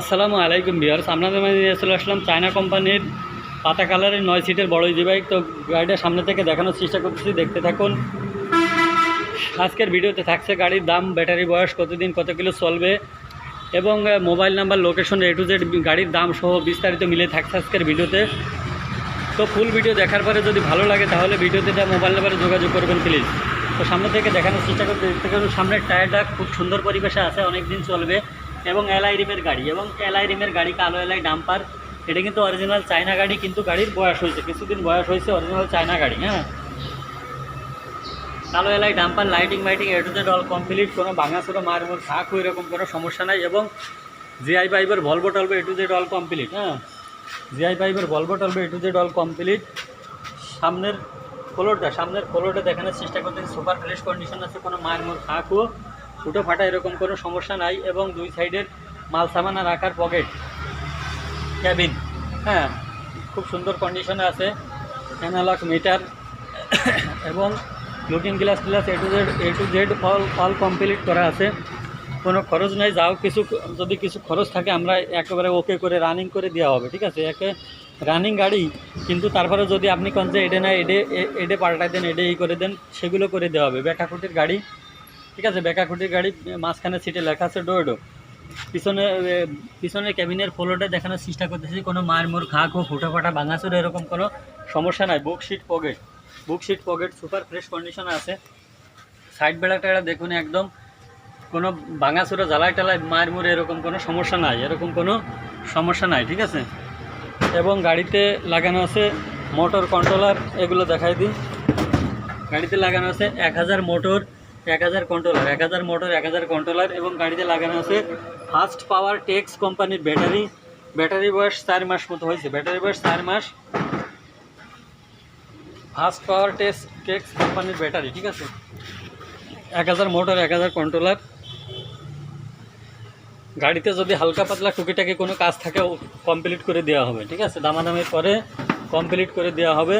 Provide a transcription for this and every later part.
আসসালামু আলাইকুম বিয়ার্স আপনাদের মাঝে নিয়ে চলে আসলাম চায়না কোম্পানির পাতা কালারের নয় সিটের বড় ইজি বাইক তো গাড়িটা সামনে থেকে দেখানোর চেষ্টা করতেছি, দেখতে থাকুন। আজকের ভিডিওতে থাকছে গাড়ির দাম, ব্যাটারি বয়স, কতদিন, কত কিলো চলবে, এবং mobile number, location, A to Z, গাড়ির দাম সহ বিস্তারিত মিলে থাকছে আজকের ভিডিওতে। তো ফুল ভিডিও দেখার পরে যদি ভালো লাগে, তাহলে ভিডিওতে দেওয়া মোবাইল নাম্বারে যোগাযোগ করবেন, প্লিজ। তো সামনে থেকে দেখানোর চেষ্টা করতে, দেখতে সামনের টায়ারটা খুব সুন্দর পরিবেশে আছে অনেক দিন চলবে। এবং এলআই রিমের গাড়ি, এবং এলআই রিমের গাড়ি, কালো এলআই ডাম্পার, এটা কিন্তু অরিজিনাল চায়না গাড়ি, কিন্তু গাড়ির বয়স হয়েছে, কিছুদিন বয়স হয়েছে অরিজিনাল চায়না গাড়ি হ্যাঁ। কালো এলাই dumper lighting মাইটিং A to Z all complete কোনো ভাঙাচোরা মারমুর থাক এরকম কোনো সমস্যা নাই, এবং জিআই পাইপের Volvo টলভো A to Z all complete হ্যাঁ। জিআই পাইপের Volvo টলভো A to Z all complete সামনের ফ্লোরটা সামনের ফ্লোরটা দেখানোর চেষ্টা করতেছি সুপার ফ্রেশ কন্ডিশন আছে, কোনো মায়ের মোর থাকও ফুটো ফাটা এরকম কোনো সমস্যা নাই এবং দুই সাইডের মাল সামানা রাখার পকেট ক্যাবিন হ্যাঁ খুব সুন্দর কন্ডিশনে আছে অ্যানালগ মিটার এবং looking glass glass A to Z A to Z all all complete করা আছে। কোনো খরচ নাই, যাও কিছু, যদি কিছু খরচ থাকে আমরা একেবারে ওকে করে রানিং করে দেওয়া হবে, ঠিক আছে? একে রানিং গাড়ি, কিন্তু তারপরে যদি আপনি কোন যে এডে না এডে এডে পাল্টাই দেন, এডে এই করে দেন, সেগুলো করে দেওয়া হবে। বেকাকুটির গাড়ি ঠিক আছে বেকাকুটির গাড়ি মাঝখানে সিটে লেখা আছে ডোডো পিছনে এ, পিছনের ক্যাবিনের ফ্লোরটা দেখানোর চেষ্টা করতেছি কোনো মার মোর খা খো ফুটো ফাটা ভাঙাচুর এরকম কোনো সমস্যা নাই। Book sheet pocket book sheet pocket super fresh কন্ডিশনে আছে। সাইড বেড়াটা দেখুন একদম কোনো ভাঙাচুরা জ্বালায় টালায় মার মুড়ে এরকম কোনো সমস্যা নাই এরকম কোনো সমস্যা নাই ঠিক আছে? এবং গাড়িতে লাগানো আছে মোটর কন্ট্রোলার এগুলো দেখাই দিই। গাড়িতে লাগানো আছে এক হাজার মোটর এক হাজার কন্ট্রোলার এক হাজার মোটর এক হাজার কন্ট্রোলার এবং গাড়িতে লাগানো আছে ফার্স্ট পাওয়ার টেক্স কোম্পানির ব্যাটারি ব্যাটারি বয়স চার মাস মতো হয়েছে ব্যাটারি বয়স চার মাস। ফার্স্ট পাওয়ার টেক্স টেক্স কোম্পানির ব্যাটারি ঠিক আছে? এক হাজার মোটর এক হাজার কন্ট্রোলার গাড়িতে যদি হালকা পাতলা টুকিটাকি কোনো কাজ থাকে কমপ্লিট করে দেওয়া হবে, ঠিক আছে? দামাদামের পরে কমপ্লিট করে দেওয়া হবে।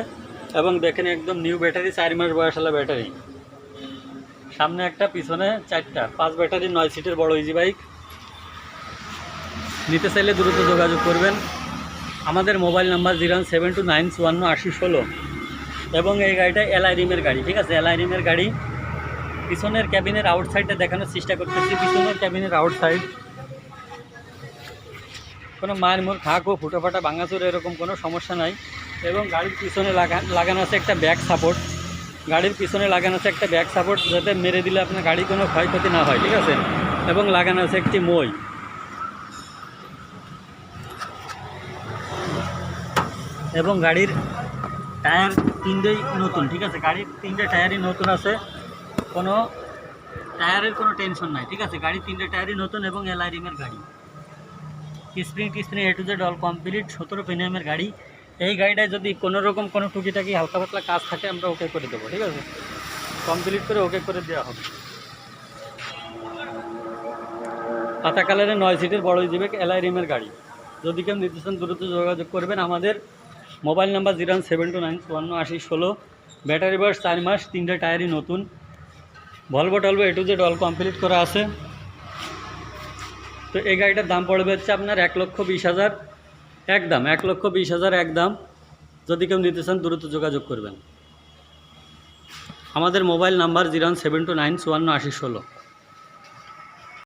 এবং দেখেন একদম নিউ ব্যাটারি চার মাস বয়স বয়সালা ব্যাটারি সামনে একটা, পিছনে চারটা। পাঁচ ব্যাটারি, নয় সিটের বড় ইজি বাইক নিতে চাইলে দ্রুত যোগাযোগ করবেন। আমাদের mobile number zero seven two nine চুয়ান্ন আশি ষোলো। এবং এই গাড়িটা এলআই রিমের গাড়ি, ঠিক আছে? এলআই রিমের গাড়ি। পিছনের ক্যাবিনের আউটসাইডটা দেখানোর চেষ্টা করতেছি। পিছনের ক্যাবিনের আউটসাইড কোনো মায়ের মোর থাকো ফুটো ফাটা ভাঙাচুর এরকম কোনো সমস্যা নাই। এবং গাড়ির পিছনে লাগা, লাগানো আছে একটা ব্যাক সাপোর্ট গাড়ির পিছনে লাগানো আছে একটা ব্যাক সাপোর্ট যাতে মেরে দিলে আপনার গাড়ি কোনো ক্ষয়ক্ষতি না হয়, ঠিক আছে? এবং লাগানো আছে একটি মই। এবং গাড়ির টায়ার তিনটেই নতুন, ঠিক আছে? গাড়ির তিনটে টায়ারই নতুন আছে। কোনো টায়ারের কোনো টেনশন নাই, ঠিক আছে? গাড়ির তিনটে টায়ারই নতুন এবং এলআই রিমের গাড়ি। Spring Teespring A to Z all complete সতেরো প্রিমিয়ামের গাড়ি। এই গাড়িটায় যদি কোনো রকম কোনো টুকিটাকি হালকা পাতলা কাজ থাকে, আমরা ওকে করে দেবো, ঠিক আছে? কমপ্লিট করে ওকে করে দেওয়া হবে। পাতা কালারের নয় সিটের বড় জিবে এলআই রিমের গাড়ি। যদি কেউ চান দ্রুত যোগাযোগ করবেন, আমাদের mobile number zero seven two nine চুয়ান্ন আশি ষোলো। ব্যাটারি বয়স চার মাস, তিনটে টায়ারই নতুন। Volvo টলভো A to Z all complete করা আছে। তো এই গাড়িটার দাম পড়বে হচ্ছে আপনার এক লক্ষ বিশ হাজার। একদম এক লক্ষ বিশ হাজার একদম যদি কেউ নিতে চান, দ্রুত যোগাযোগ করবেন। আমাদের mobile number zero seven two nine চুয়ান্ন আশি ষোলো।